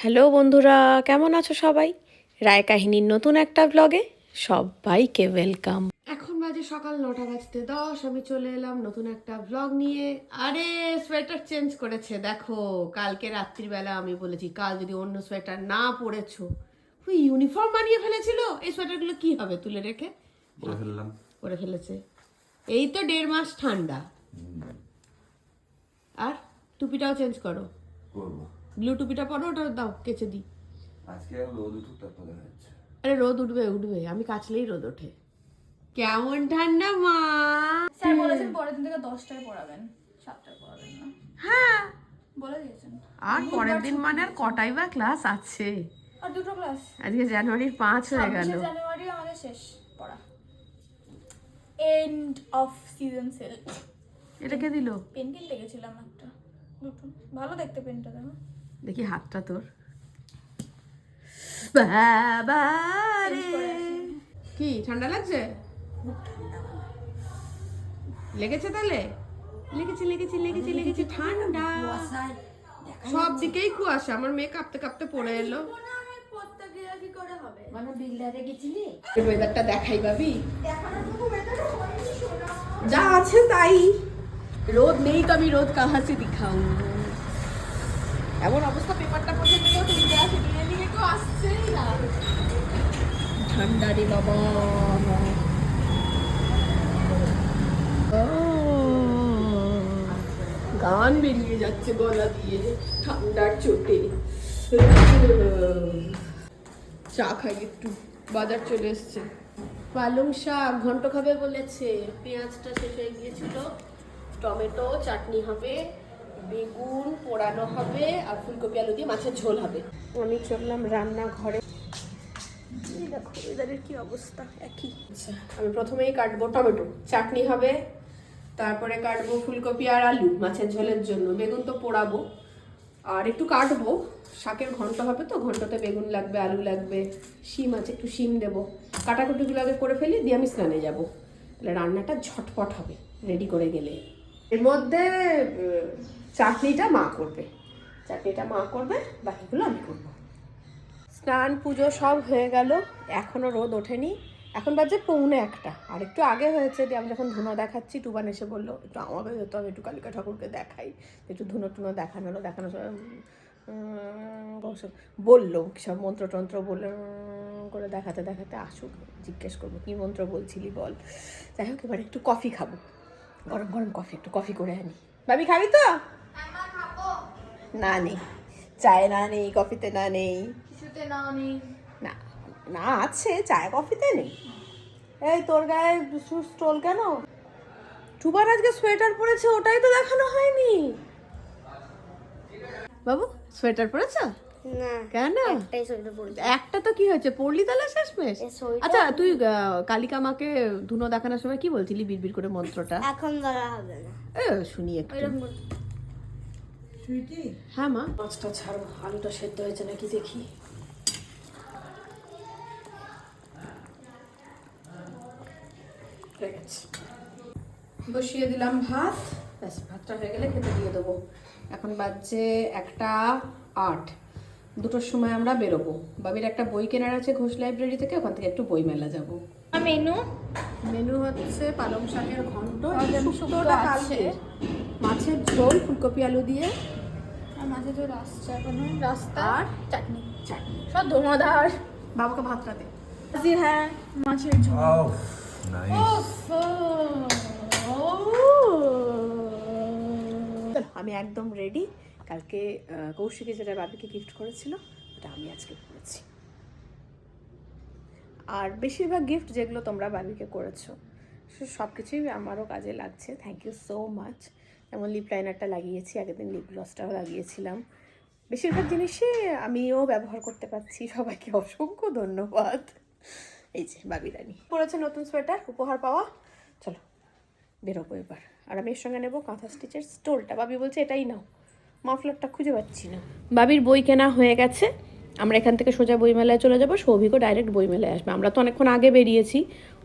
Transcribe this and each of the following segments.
Hello বন্ধুরা কেমন আছো সবাই? রায় কাহিনীর নতুন একটা ব্লগে সবাইকে ওয়েলকাম এখন বাজে সকাল নটা বাজতে দশ আমি চলে এলাম নতুন একটা ব্লগ নিয়ে। আরে সোয়েটার চেঞ্জ করেছে দেখো কালকে রাত্রিবেলা আমি বলেছি কাল যদি অন্য সোয়েটার না পরেছো। ওই ইউনিফর্ম বানিয়ে ফেলেছিল এই সোয়েটারগুলো কি হবে তুলে রেখে? বলে ফেললাম। পরে ফেলেছে। এই তো দেড় মাস ঠান্ডা। আর টুপিটাও চেঞ্জ করো। করব। ব্লু টুপিটা পরো ওটা দাও কেচে দিই। আজকে রোদ উঠুক তারপর দেখা যাচ্ছে। আরে রোদ উঠবে উঠবে আমি কাচলেই রোদ ওঠে। কেমন ঠান্ডা মা? স্যার বলেছেন পরের দিন থেকে দশটায় পড়াবেন সাতটায় পড়াবেন না। হ্যাঁ। বলে দিয়েছেন। আর পরের দিন মানে আর কটাই বা ক্লাস আছে? আর দুটো ক্লাস। আজকে জানুয়ারির পাঁচ হয়ে গেল। জানুয়ারি আমাদের শেষ পড়া। এন্ড অফ সিজন সেল এটা কে দিল? পেন কিনতে গেছিলাম একটা। দুটো। ভালো দেখতে পেনটা দেখো দেখি হাতটা তোর। বাবা কি ঠান্ডা লাগছে? লেগেছে তাহলে? লেগেছে লেগেছে লেগেছে লেগেছে ঠান্ডা। সব দিকেই কুয়াশা আমার মেয়ে কাঁপতে কাঁপতে পড়ে এলো। হবে। মানে ওয়েদারটা দেখাই পাবি যা আছে তাই। রোদ নেই তো আমি রোদ কাহা সে দিখাও। এমন অবস্থা, পেপারটা পড়ে গেলেও তুমি যা সে নিয়ে নিয়ে কেউ আসছেই না। ঠান্ডা রে বাবা গান বেরিয়ে যাচ্ছে গলা দিয়ে, ঠান্ডার চোটে। চা খাই একটু, বাজার চলে এসছে। পালং শাক, ঘন্ট খাবে বলেছে। পেঁয়াজটা শেষ হয়ে গিয়েছিল, টমেটো, চাটনি হবে। বেগুন পোড়ানো হবে আর ফুলকপি আলু দিয়ে মাছের ঝোল হবে। আমি চললাম রান্নাঘরে। দেখো এদারের কি অবস্থা? একই। আচ্ছা আমি প্রথমেই কাটবো টমেটো। চাটনি হবে তারপরে কাটবো ফুলকপি আর আলু মাছের ঝোলের জন্য। বেগুন তো পোড়াবো। আর একটু কাটবো। শাকের ঘন্ট হবে তো ঘন্টতে বেগুন লাগবে আলু লাগবে শিম আছে একটু শিম দেবো। কাটাকুটিগুলো আগে করে ফেলি দিয়ে আমি স্নানে যাব। তাহলে রান্নাটা ঝটপট হবে রেডি করে গেলে। এর মধ্যে চাটনিটা মা করবে। চাটনিটা মা করবে, বাকিগুলো আমি করব। স্নান, পুজো সব হয়ে গেল। এখনও রোদ ওঠেনি। এখন বাজে পৌনে একটা। আর একটু আগে হয়েছে দিয়ে আমি যখন ধুনো দেখাচ্ছি, টুবান এসে বলল, একটু আমাকে যেতে আমি একটু কালিকা ঠাকুরকে দেখাই। একটু ধুনো টুনো দেখানো হলো, দেখানো বলল সব মন্ত্র টন্ত্র বলে করে দেখাতে দেখাতে আসুক, জিজ্ঞেস করব, কী মন্ত্র বলছিলি বল? যাই হোক, এবার একটু কফি খাব। গরম গরম কফি একটু কফি করে আনি। ভাবি খাবি তো? না নেই। চায়ে না নেই কফিতে না নেই। না না না আছে চায় কফিতে নেই। এই তোর গায়ে স্টোল কেন? টুবার আজকে সোয়েটার পরেছে ওটাই তো দেখানো হয়নি। বাবু সোয়েটার পরেছ? কেন? একটা তো কি হয়েছে? পড়লি তাহলে শেষমেশ আচ্ছা তুই কালিকা মাকে ধুনো দেখানোর সময় কি বলছিলি বিড়বিড় করে মন্ত্রটা? এখন বলা হবে না। এ শুনি একটু। হ্যাঁ মা। মাছটা ছাড়ো আলুটা সেদ্ধ হয়েছে নাকি দেখি। বসিয়ে দিলাম ভাত। ব্যাস ভাতটা হয়ে গেলে খেতে দিয়ে দেবো। এখন বাজছে একটা আট। দুটোর সময় আমরা বেরোবো। বাবির একটা বই কেনার আছে ঘোষ লাইব্রেরি থেকে ওখান থেকে একটু বই মেলা যাব। মেনু? মেনু হচ্ছে পালং শাকের ঘন্ট পালং শুক্তোটা কালকে আছে। মাছের ঝোল ফুলকপি আলু দিয়ে। আর মাঝে তো রাস্তা এখন। রাস্তা আর? চাটনি। চাটনি। সব ধোঁয়াধার বাবাকে ভাতটা দে জি হ্যাঁ মাছের ঝোল। নাইস আমি একদম রেডি কালকে কৌশিকে যেটা বাবিকে গিফট করেছিল, ওটা আমি আজকে করেছি আর বেশিরভাগ গিফট যেগুলো তোমরা বাবিকে করেছ সব কিছুই আমারও কাজে লাগছে। থ্যাংক ইউ সো মাচ যেমন লিপ লাইনারটা লাগিয়েছি, আগের দিন লিপ গ্লসটাও লাগিয়েছিলাম। বেশিরভাগ জিনিসই আমিও ব্যবহার করতে পারছি, সবাইকে অসংখ্য ধন্যবাদ। এই যে, বাবি রানী। পরেছে নতুন সোয়েটার উপহার পাওয়া। চলো, বেরোবো এবার। আর আমি এর সঙ্গে নেব কাঁথা স্টিচের স্টোলটা বাবি বলছে, এটাই নাও। মাফলারটা খুঁজে পাচ্ছি না। বাবির বই কেনা হয়ে গেছে। আমরা এখান থেকে সোজা বইমেলায় চলে যাব। সৌভিকও ডাইরেক্ট বইমেলায় আসবে। আমরা তো অনেকক্ষণ আগে বেরিয়েছি।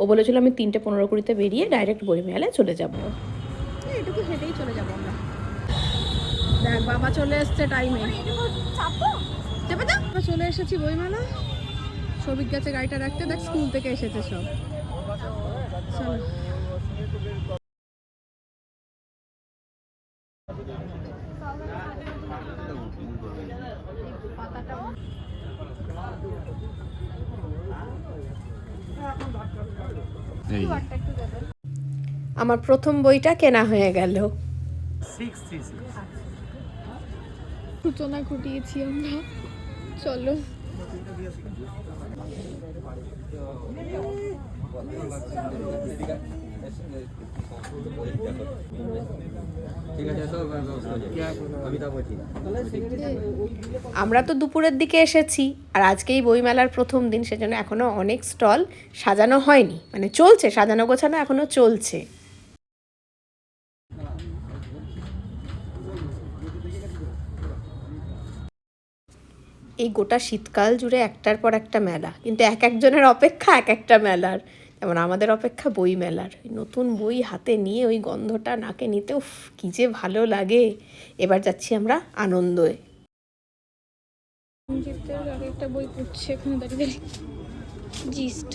ও বলেছিল আমি তিনটে পনেরো কুড়িতে বেরিয়ে ডাইরেক্ট বইমেলায় চলে যাব। এটুকু হেঁটেই চলে যাব আমরা। দেখ বাবা চলে এসছে টাইমে চাপো আমরা চলে এসেছি বইমেলা। সবিক গেছে গাড়িটা রাখতে। দেখ স্কুল থেকে এসেছে সব। চলো এই আমার প্রথম বইটা কেনা হয়ে গেল। সূচনা ঘটিয়েছি আমরা। চলো। আমরা তো দুপুরের দিকে এসেছি আর আজকেই বইমেলার প্রথম দিন, সেজন্য এখনও অনেক স্টল সাজানো হয়নি। মানে চলছে, সাজানো গোছানো এখনও চলছে। এই গোটা শীতকাল জুড়ে একটার পর একটা মেলা, কিন্তু এক একজনের অপেক্ষা এক একটা মেলার। যেমন আমাদের অপেক্ষা বই মেলার। নতুন বই হাতে নিয়ে ওই গন্ধটা নাকে নিতে উফ কী যে ভালো লাগে। এবার যাচ্ছি আমরা আনন্দে। একটা বই পড়ছে এখানে দাঁড়িয়ে। জিস্ট।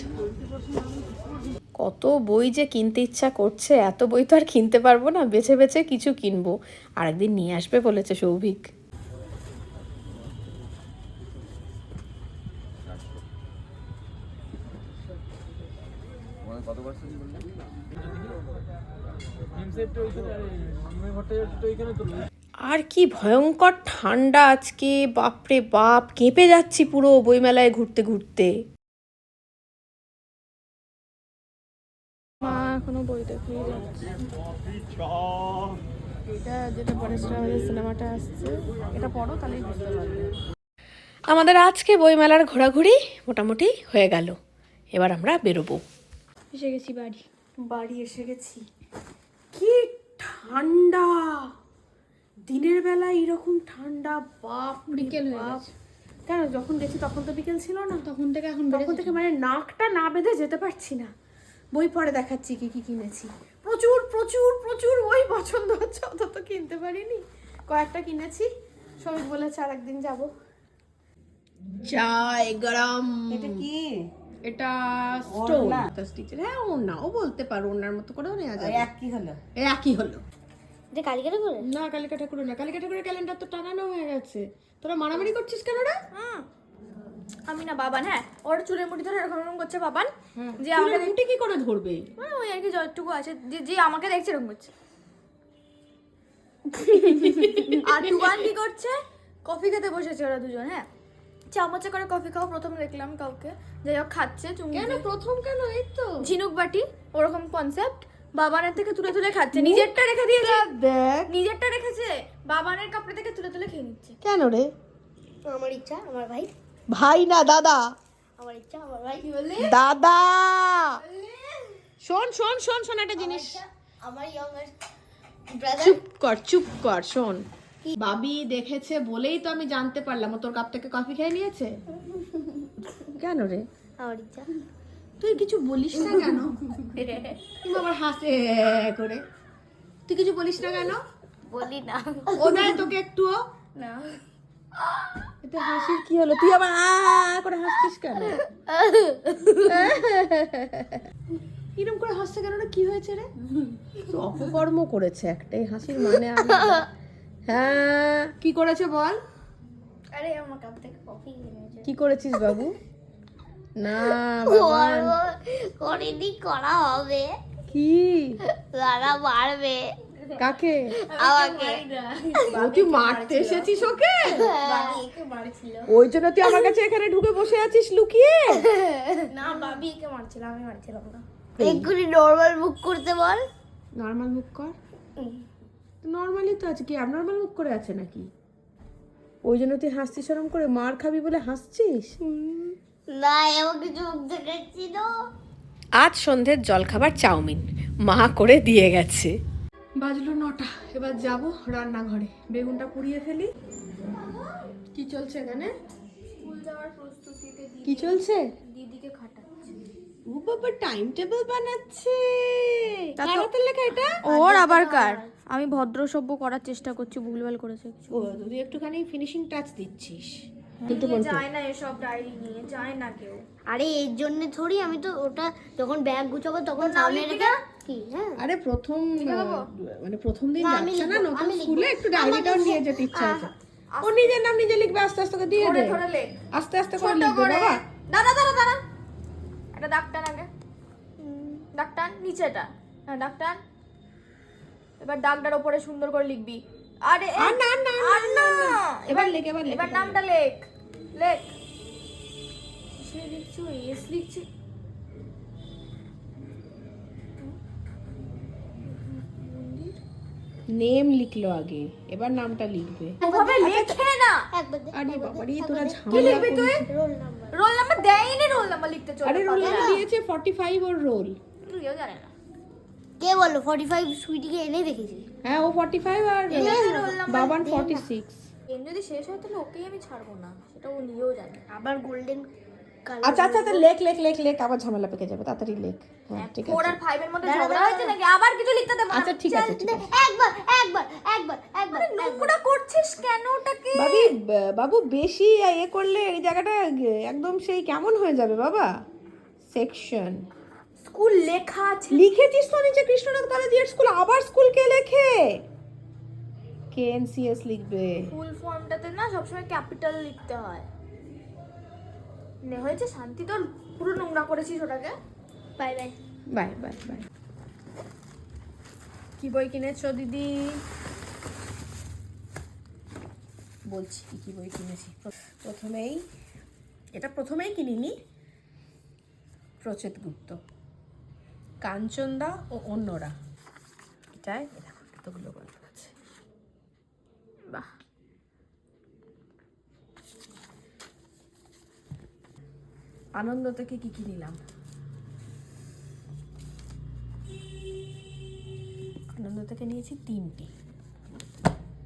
কত বই যে কিনতে ইচ্ছা করছে এত বই তো আর কিনতে পারব না বেছে বেছে কিছু কিনবো। আরেকদিন নিয়ে আসবে বলেছে সৌভিক। আর কি ভয়ঙ্কর ঠান্ডা আজকে বাপরে বাপ কেঁপে যাচ্ছি পুরো বইমেলায় ঘুরতে ঘুরতে। মা এখনও বই দেখেই যাচ্ছে। এটা যেটা পরেশ সিনেমাটা আসছে এটা পড়ো তাহলেই বুঝতে পারবে। আমাদের আজকে বইমেলার ঘোরাঘুরি মোটামুটি হয়ে গেল। এবার আমরা বেরোবো। এসে গেছি বাড়ি। বাড়ি এসে গেছি। কি ঠান্ডা। দিনের বেলা এরকম ঠান্ডা বাপ বিকেল বাপ। কেন যখন গেছি তখন তো বিকেল ছিল না? তখন থেকে এখন তখন থেকে মানে নাকটা না বেঁধে যেতে পারছি না। বই পরে দেখাচ্ছি কি কি কিনেছি। প্রচুর প্রচুর প্রচুর বই পছন্দ হচ্ছে অত তো কিনতে পারিনি। কয়েকটা কিনেছি। সবাই বলেছে আর একদিন যাব। চায় গরম। এটা কি? এটা স্টোন স্টিচের হ্যাঁ ওনা ও বলতে পারো ওনার মতো করেও নেওয়া যাবে। এক কি হলো একই হলো। এটা কালিকাটা করে না কালিকা ঠাকুরের না। কালিকা ঠাকুরের ক্যালেন্ডার তো টাঙানো হয়ে গেছে। তোরা মারামারি করছিস কেন রে? আমি না বাবান হ্যাঁ ওর চুলের মুঠি ধরে এরকম এরকম করছে বাবান যে আমাকে মুটি কি করে ধরবে? মানে ওই আর কি যতটুকু আছে যে যে আমাকে দেখছে এরকম করছে। আর টুবান কি করছে? কফি খেতে বসেছে ওরা দুজন হ্যাঁ। চামচে করে কফি খাও প্রথম দেখলাম কাউকে। যাই হোক খাচ্ছে কেন? প্রথম কেন? এই তো। ঝিনুক বাটি ওরকম কনসেপ্ট বাবানের থেকে তুলে তুলে খাচ্ছে। নিজেরটা রেখে দিয়েছে। দেখ। নিজেরটা রেখেছে। বাবানের কাপড়ে থেকে তুলে তুলে খেয়ে নিচ্ছে। কেন রে? আমার ইচ্ছা আমার ভাই। ভাই না দাদা। আমার ইচ্ছা আমার ভাই। কি বললি দাদা। শোন শোন শোন শোন একটা জিনিস। আমার ইয়ঙ্গার চুপ কর চুপ কর শোন। বাবি দেখেছে বলেই তো আমি জানতে পারলাম। ও তোর কাপ থেকে কফি খেয়ে নিয়েছে? কেন রে? আমার ইচ্ছা। তুই কিছু বলিস না কেন? তুমি আবার হাসে করে। তুই কিছু বলিস না কেন? বলি না। ও দেয় তোকে একটুও? না। এতে হাসির কি হলো? তুই আবার আ করে হাসছিস কেন? এরকম করে হাসছে কেন রে? কি হয়েছে রে? তো অপকর্ম করেছে একটাই হাসির মানে আমি হ্যাঁ। কি করেছে বল? আরে আমার কাপ থেকে কফি কিনেছে কি করেছিস বাবু? না বাবা করিনি করা হবে। কি? দাদা মারবে। কাকে? আমাকে। তুই মারতে এসেছিস ওকে? ওই জন্য তুই আমার কাছে এখানে ঢুকে বসে আছিস লুকিয়ে? না বাবি একে মারছিল আমি মারছিলাম না। এগুলি নর্মাল বুক করতে বল। নর্মাল মুখ কর। নর্মালি তো আছে কি abnormal মুখ করে আছে নাকি? ওই জন্য তুই হাসছিস ওরম করে মার খাবি বলে হাসছিস? না আমাকে চোখ দেখাচ্ছিল আজ সন্ধ্যের জলখাবার চাউমিন। মা করে দিয়ে গেছে। বাজলো নটা এবার যাব রান্নাঘরে। বেগুনটা পুড়িয়ে ফেলি। কি চলছে এখানে? স্কুল যাওয়ার প্রস্তুতিতে দি- কি চলছে? দিদিকে খাটাচ্ছে। ও বাবা টাইম টেবিল বানাচ্ছে কার হাতের লেখা এটা। ওর আবার কার? আমি ভদ্র সভ্য করার চেষ্টা করছি ভুলভাল করেছে কিছু। ও তুই একটুখানি ফিনিশিং টাচ দিচ্ছিস। কিন্তু নিয়ে বলতো যায় না এসব ডায়েরি নিয়ে যায় না কেউ। আরে এর জন্য থোড়ি আমি তো ওটা যখন ব্যাগ গুছাবো তখন সামনে রেখে কি? হ্যাঁ। আরে প্রথম মানে প্রথম দিন যাচ্ছে না নতুন স্কুলে একটু ডায়েরিটাও নিয়ে যেতে ইচ্ছা আছে। ও নিজের নাম নিজে লিখবে আস্তে আস্তে করে দিয়ে ধরে দে। আস্তে আস্তে করে লিখবে বাবা। দাঁড়া দাঁড়া দাঁড়া। একটা দাগ টান আগে। টান নিচেটা। হ্যাঁ টান। এবার দাগটার উপরে সুন্দর করে লিখবি। আরে না, না, না এবার লেখ, এবার লেখ, এবার নামটা লেখ। লেখ। কিসে লিখছো? এস লিখছি। নেম লিখলো আগে এবার নামটা লিখবে। ওভাবে লেখে না। একবার দে আরে বাবারে তোরা কি ঝামেলা লিখবি তুই? রোল নাম্বার রোল নাম্বার দেয়নি রোল নাম্বার লিখতে চলে আরে রোল নাম্বার দিয়েছে 45 ওর রোল তুইও জানে না। কে বলল ফর্টি ফাইভ সুইটিকে এনে দেখেছি হ্যাঁ ও 45 আর বাবান 46 এম যদি শেষ হয় তাহলে ওকেই আমি ছাড়বো না। সেটা ও নিজেও জানে। আবার গোল্ডেন আচ্ছা আচ্ছা আচ্ছা লেখ লেখ লেখ লেখ আবার ঝামেলা পেকে যাবে তাড়াতাড়ি লেখ। হ্যাঁ ঠিক ফোর আছে। আর ফাইভ এর মধ্যে ঝগড়া হয়েছে নাকি? আবার কিছু লিখতে দেবো আচ্ছা ঠিক আছে ঠিক একবার একবার একবার একবার নোংরা করছিস কেন ওটাকে? বাবি বাবু বেশি এ করলে এই জায়গাটা একদম সেই কেমন হয়ে যাবে বাবা? সেকশন স্কুল লেখা আছে। লিখেছিস তো নিচে কৃষ্ণনাথ কলেজিয়েট স্কুল আবার স্কুল কে লেখে কেএনসিএস লিখবে? ফুল ফর্মটাতে না সবসময় ক্যাপিটাল লিখতে হয়। নে হয়েছে শান্তি তোর? পুরো নোংরা করেছিস ওটাকে? Bye bye. Bye bye bye. কি বই কিনেছো দিদি? বলছি কি কি বই কিনেছি? প্রথমেই এটা প্রথমেই কিনিনি। প্রচেত গুপ্ত। কাঞ্চনদা ও অন্যরা। এটাই দেখো কতগুলো গল্প আছে। বাহ। আনন্দ থেকে কি কি নিলাম? আনন্দ থেকে নিয়েছি তিনটি।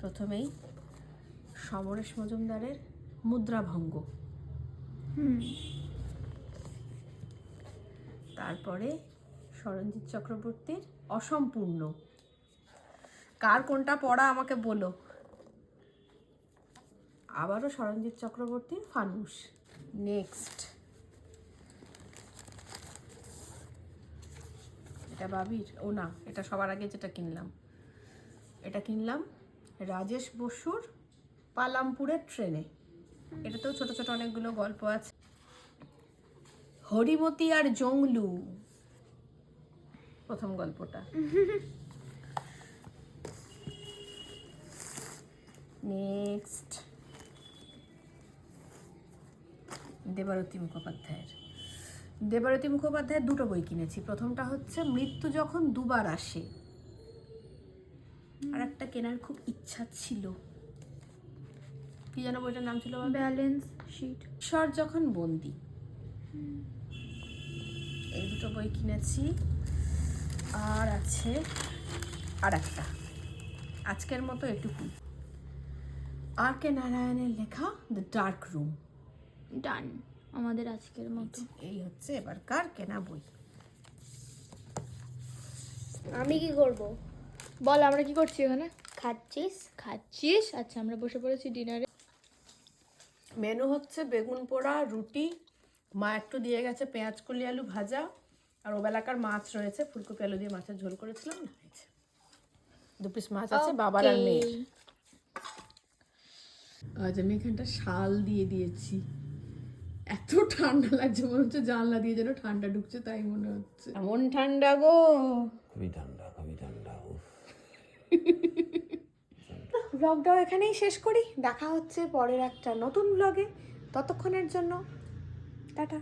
প্রথমেই সমরেশ মজুমদারের মুদ্রাভঙ্গ। তারপরে সরঞ্জিৎ চক্রবর্তীর অসম্পূর্ণ। কার কোনটা পড়া আমাকে বলো। আবারও সরঞ্জিৎ চক্রবর্তীর ফানুস। নেক্সট। এটা বাবির? ও না, এটা সবার আগে যেটা কিনলাম। এটা কিনলাম রাজেশ বসুর পালামপুরের ট্রেনে। এটাতেও ছোট ছোট অনেকগুলো গল্প আছে। হরিমতি আর জংলু। প্রথম গল্পটা। নেক্সট দেবারতী মুখোপাধ্যায়ের। দেবারতী মুখোপাধ্যায়ের দুটো বই কিনেছি। প্রথমটা হচ্ছে মৃত্যু যখন দুবার আসে আর একটা কেনার খুব ইচ্ছা ছিল। কি যেন বইটার নাম ছিল আমার? ব্যালেন্স শিট ঈশ্বর যখন বন্দি। এই দুটো বই কিনেছি। আর আছে আর একটা। আজকের মতো এটুকু আর কে নারায়ণের লেখা দ্য ডার্ক রুম ডান আমাদের আজকের মতো। এই হচ্ছে এবারকার কেনা বই। আমি কি করব? বল আমরা কি করছি এখানে? খাচ্ছিস? খাচ্ছিস? আচ্ছা আমরা বসে পড়েছি ডিনারে। মেনু হচ্ছে বেগুন পোড়া রুটি। মা একটু দিয়ে গেছে পেঁয়াজ কলি আলু ভাজা। আর ওবেলাকার মাছ রয়েছে ফুলকপি আলু দিয়ে মাছের ঝোল করেছিলাম না হয়েছে। দু পিস মাছ আছে বাবার আর মেয়ের। আজ আমি এখানটা শাল দিয়ে দিয়েছি। এত ঠান্ডা লাগছে মনে হচ্ছে জানলা দিয়ে যেন ঠান্ডা ঢুকছে তাই মনে হচ্ছে। এমন ঠান্ডা গো? খুবই ঠান্ডা খুবই ঠান্ডা উফ। ব্লগটাও এখানেই শেষ করি। দেখা হচ্ছে পরের একটা নতুন ব্লগে ততক্ষণের জন্য টাটা।